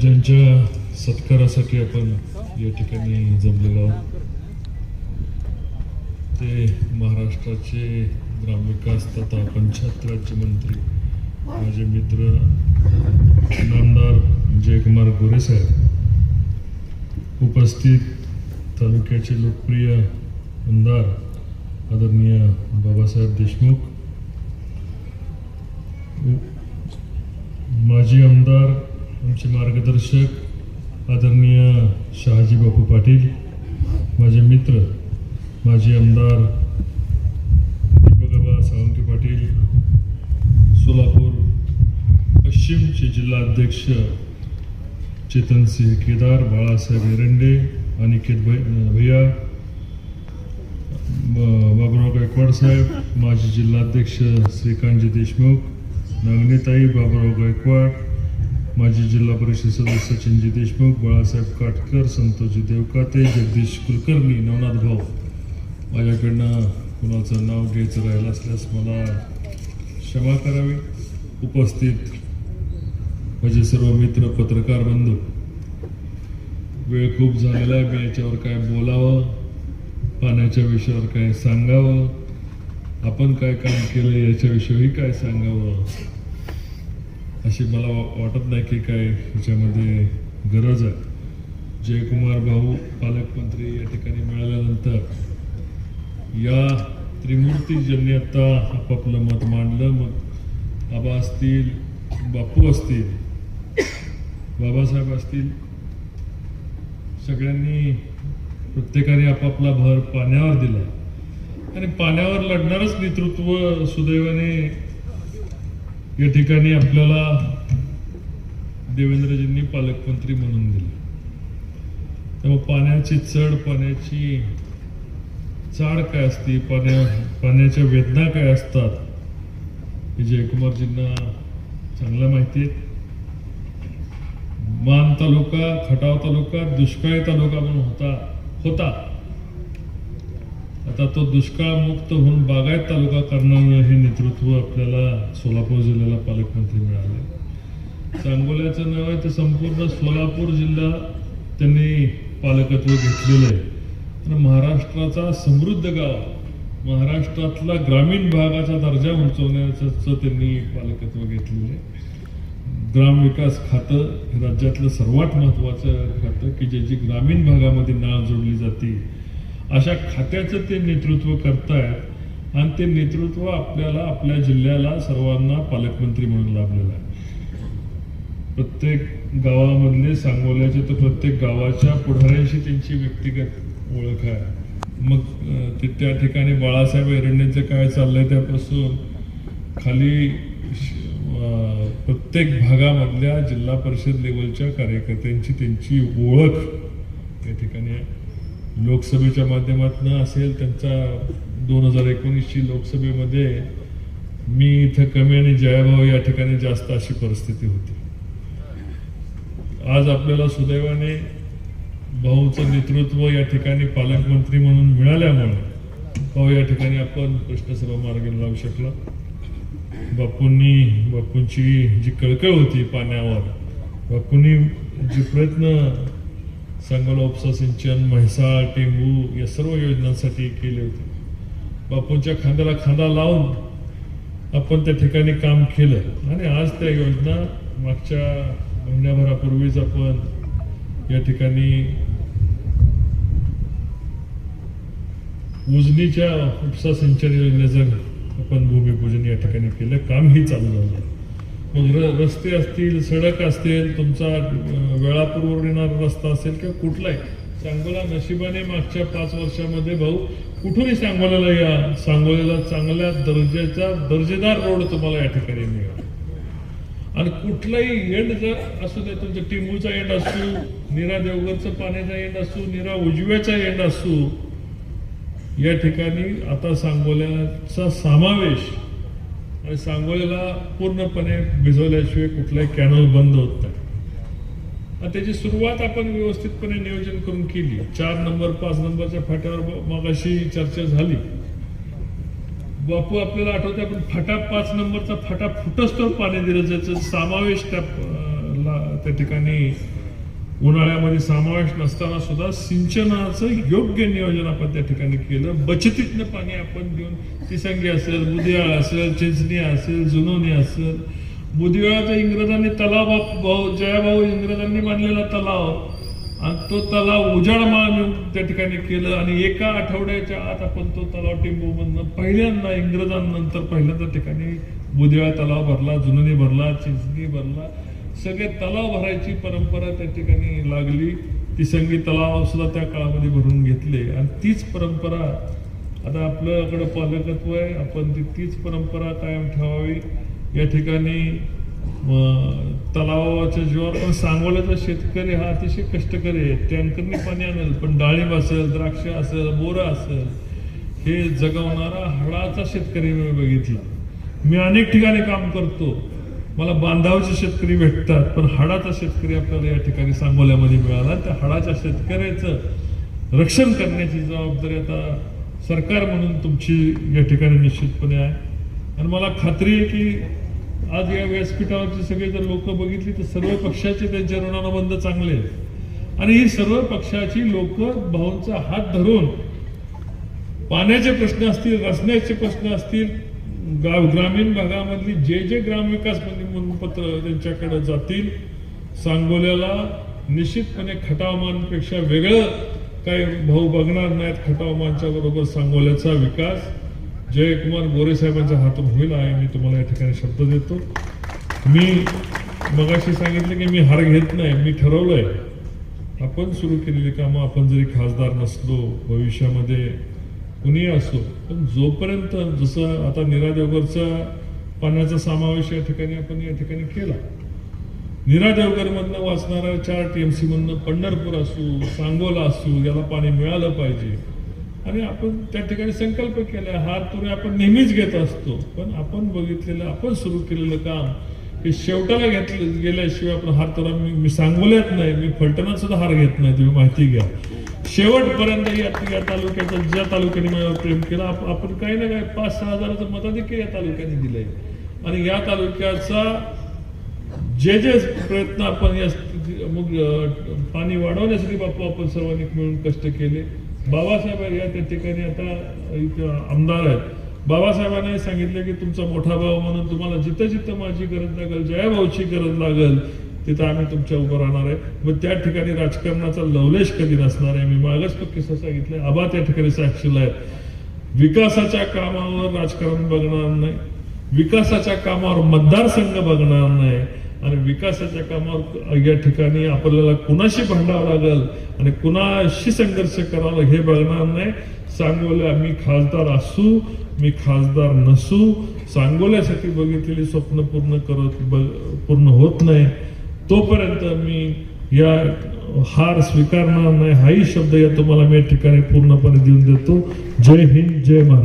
ज्यांच्या सत्कारासाठी आपण या ठिकाणी जमलेलो आहोत ते महाराष्ट्राचे ग्रामविकास तथा पंचायत राज्यमंत्री माझे मित्र नामदार जयकुमार गोरेसाहेब उपस्थित तालुक्याचे लोकप्रिय आमदार आदरणीय बाबासाहेब देशमुख माजी आमदार आमचे मार्गदर्शक आदरणीय शहाजी बापू पाटील माझे मित्र माजी आमदार दीपकबा सावंत पाटील सोलापूर पश्चिमचे जिल्हाध्यक्ष चेतनसिंह केदार बाळासाहेब एरंडे अनिकेत भै भैया बाबुराव गायकवाड साहेब माजी जिल्हाध्यक्ष श्रीकांतजी देशमुख नवनीताई बाबुराव गायकवाड माजी जिल्हा परिषद सदस्य चिंजी देशमुख बाळासाहेब काटकर संतोषी देवकाते जगदीश कुलकर्णी नवनाथ भाऊ. माझ्याकडनं कुणाचं नाव घ्यायचं राहिलं असल्यास मला क्षमा करावी. उपस्थित माझे सर्व मित्र पत्रकार बंधू वेळ खूप झालेला आहे. मी याच्यावर काय बोलावं? पाण्याच्या विषयावर काय सांगावं? आपण काय काम केलं? याच्याविषयीही काय सांगावं? अशी मला वा- वाटत नाही की काय याच्यामध्ये गरज आहे. जयकुमार भाऊ पालकमंत्री या ठिकाणी मिळाल्यानंतर या त्रिमूर्ती ज्यांनी आता आपापलं मत मांडलं मग आबा असतील बापू असतील बाबासाहेब असतील सगळ्यांनी प्रत्येकाने आपापला भर पाण्यावर दिला. आणि पाण्यावर लढणारच नेतृत्व सुदैवाने या ठिकाणी आपल्याला देवेंद्रजींनी पालकमंत्री म्हणून दिले. तेव्हा पाण्याची चढ पाण्याची चाड काय असते पाण्या पाण्याच्या वेदना काय असतात हे जयकुमारजींना चांगलं माहिती आहे. मान तालुका खटाव तालुका दुष्काळी तालुका म्हणून होता होता. आता तो दुष्काळमुक्त होऊन बागायत तालुका करणारं हे नेतृत्व आपल्याला सोलापूर जिल्ह्याला पालकमंत्री मिळाले. सांगोल्याचं नाव आहे तर संपूर्ण सोलापूर जिल्हा त्यांनी पालकत्व घेतलेलं आहे. तर महाराष्ट्राचा समृद्ध गाव महाराष्ट्रातला ग्रामीण भागाचा दर्जा उंचवण्याचं त्यांनी पालकत्व घेतलेलं आहे. ग्रामविकास खातं हे राज्यातलं सर्वात महत्त्वाचं खातं की ज्याची ग्रामीण भागामध्ये नाळ जोडली जाते. अशा खात्याचं ते नेतृत्व करतायत आणि ते नेतृत्व आपल्याला आपल्या जिल्ह्याला सर्वांना पालकमंत्री म्हणून लाभलेलं आहे. प्रत्येक गावामधले सांगोल्याचे तर प्रत्येक गावाच्या पुढाऱ्यांशी त्यांची व्यक्तिगत ओळख आहे. मग ते त्या ठिकाणी बाळासाहेब एरंडेंचं काय चाललंय त्यापासून खाली प्रत्येक भागामधल्या जिल्हा परिषद लेवलच्या कार्यकर्त्यांची त्यांची ओळख त्या ठिकाणी आहे. लोकसभेच्या माध्यमातून असेल त्यांचा दोन हजार एकोणीसची लोकसभेमध्ये मी इथं कमी आणि जयाभाऊ या ठिकाणी जास्त अशी परिस्थिती होती. आज आपल्याला सुदैवाने भाऊचं नेतृत्व या ठिकाणी पालकमंत्री म्हणून मिळाल्यामुळे भाऊ या ठिकाणी आपण प्रश्न सर्व मार्गी लावू शकला. बापूंनी बापूंची जी कळकळ होती पाण्यावर बापूंनी जे प्रयत्न सांगोला उपसा सिंचन म्हैसाळ टेंबू या सर्व योजनांसाठी केले होते. बापूंच्या खांद्याला खांदा लावून आपण त्या ठिकाणी काम केलं. आणि आज त्या योजना मागच्या महिन्याभरापूर्वीच आपण या ठिकाणी उजनीच्या उपसा सिंचन योजनेचं आपण भूमिपूजन या ठिकाणी केलं. कामही चालू झालं. मग रस्ते असतील सडक असतील तुमचा अं, येणारा रस्ता असेल किंवा कुठलाही सांगोला नशिबाने मागच्या पाच वर्षामध्ये भाऊ कुठूनही सांगोल्याला या सांगोल्याला चांगल्या दर्जाचा दर्जेदार रोड तुम्हाला या ठिकाणी मिळेल. आणि कुठलाही एंड जर असू दे तुमचा टिंबूचा एंड असू निरा देवगडचं पाण्याचा एंड असू निरा उजव्याचा एंड असू या ठिकाणी आता सांगोल्याचा समावेश आणि सांगोल्याला पूर्णपणे भिजवल्याशिवाय कुठलाही कॅनल बंद होत नाही. त्याची सुरुवात आपण व्यवस्थितपणे नियोजन करून केली. चार नंबर पाच नंबरच्या फाट्यावर मागाशी चर्चा झाली. बापू आपल्याला आठवते आपण फाटा पाच नंबरचा फाटा फुटच तर पाणी दिलं ज्याचा. समावेश त्या अं, त्या ठिकाणी उन्हाळ्यामध्ये समावेश नसताना सुद्धा सिंचनाचं योग्य नियोजन आपण त्या ठिकाणी केलं. बचतीतनं पाणी आपण देऊन तिसंगी असेल बुदियाळ असेल चिंचणी असेल जुनोनी असेल. बुदियाळाचा इंग्रजांनी तलाव भाऊ जयाभाऊ इंग्रजांनी बांधलेला तलाव आणि तो तलाव उजाडमाळ नेऊन त्या ठिकाणी केलं आणि एका आठवड्याच्या आत आपण तो तलाव टिंबूमधनं पहिल्यांदा इंग्रजांनंतर पहिल्यांदा ठिकाणी बुदियाळ तलाव भरला जुनोनी भरला चिंचणी भरला. सगळे तलाव भरायची परंपरा त्या ठिकाणी लागली. ती सगळी तलाव सुद्धा त्या काळामध्ये भरून घेतले. आणि तीच परंपरा आता आपल्याकडं पालकत्व आहे. आपण ती तीच परंपरा कायम ठेवावी. या ठिकाणी तलावाच्या जीवावर पण सांगोल्याचा शेतकरी हा अतिशय कष्टकरी आहे. टँकरनी पाणी आणेल पण डाळिंब असेल द्राक्ष असेल बोरं असेल हे जगवणारा हळाचा शेतकरी मी बघितला. मी अनेक ठिकाणी काम करतो. मला बांधावचे शेतकरी भेटतात पण हाडाचा शेतकरी आपल्याला या ठिकाणी सांगोल्यामध्ये मिळाला. त्या हाडाच्या शेतकऱ्याचं रक्षण करण्याची जबाबदारी आता सरकार म्हणून तुमची या ठिकाणी निश्चितपणे आहे. आणि मला खात्री आहे की आज या व्यासपीठावरची सगळे जर लोक बघितली तर सर्व पक्षाचे त्यांचे ऋणानुबंध चांगले आहेत. आणि ही सर्व पक्षाची लोक भाऊंचा हात धरून पाण्याचे प्रश्न असतील रचण्याचे प्रश्न असतील गाव ग्रामीण भागामधली जे जे ग्रामविकास मंत्री म्हणून पत्र त्यांच्याकडे जातील सांगोल्याला निश्चितपणे खटावमानपेक्षा वेगळं काही भाऊ बघणार नाहीत खटावमानच्या बरोबर सांगोल्याचा विकास. जयकुमार गोरे साहेबांच्या हातून होईल आहे. मी तुम्हाला या ठिकाणी शब्द देतो. मी मगाशी सांगितलं की मी हार घेत नाही मी ठरवलंय. आपण सुरू केलेली कामं आपण जरी खासदार नसलो भविष्यामध्ये कुणी असो पण जोपर्यंत जसं आता निरा देवगरचा पाण्याचा समावेश या ठिकाणी आपण या ठिकाणी केला निरा देवगर वाचणारा चार टीएमसी मधनं पंढरपूर असू सांगोला असू याला पाणी मिळालं पाहिजे. आणि आपण त्या ठिकाणी संकल्प केला हा तुरे आपण नेहमीच घेत असतो. पण आपण बघितलेलं आपण सुरू केलेलं काम हे शेवटाला घेतलं गेल्याशिवाय आपण हार तुरा मी मी सांगोल्यात नाही मी फलटणात सुद्धा हार घेत नाही तुम्ही माहिती घ्या. शेवटपर्यंत या तालुक्याचा ज्या तालुक्याने माझ्यावर प्रेम केला आपण काही ना काही पाच सहा हजाराचं मताधिक्य या तालुक्याने दिलंय. आणि या तालुक्याचा जे जे प्रयत्न आपण या मग पाणी वाढवण्यासाठी बापू आपण सर्वांनी मिळून कष्ट केले. बाबासाहेब या त्या ठिकाणी आता आमदार आहेत. बाबासाहेबांनी सांगितलं की तुमचा मोठा भाऊ म्हणून तुम्हाला जिथं जिथं माझी गरज लागेल जयाभाऊची गरज लागेल तिथं आम्ही तुमच्या उभं राहणार आहे. मग त्या ठिकाणी राजकारणाचा लवलेश कधी नसणार आहे? मी मागच तो किस्सा सांगितले आबा त्या ठिकाणी साक्षीला आहे. विकासाच्या कामावर राजकारण बघणार नाही. विकासाच्या कामावर मतदारसंघ बघणार नाही. आणि विकासाच्या कामावर या ठिकाणी आपल्याला कुणाशी भांडावं लागल आणि कुणाशी संघर्ष करावा हे बघणार नाही. सांगोल्या मी खासदार असू मी खासदार नसू सांगोल्यासाठी बघितलेली स्वप्न पूर्ण करत पूर्ण होत नाही. तोपर्यंत मी या हार स्वीकारणार नाही. हाही शब्द या तुम्हाला मी या ठिकाणी पूर्णपणे देऊन देतो. जय हिंद जय महाराज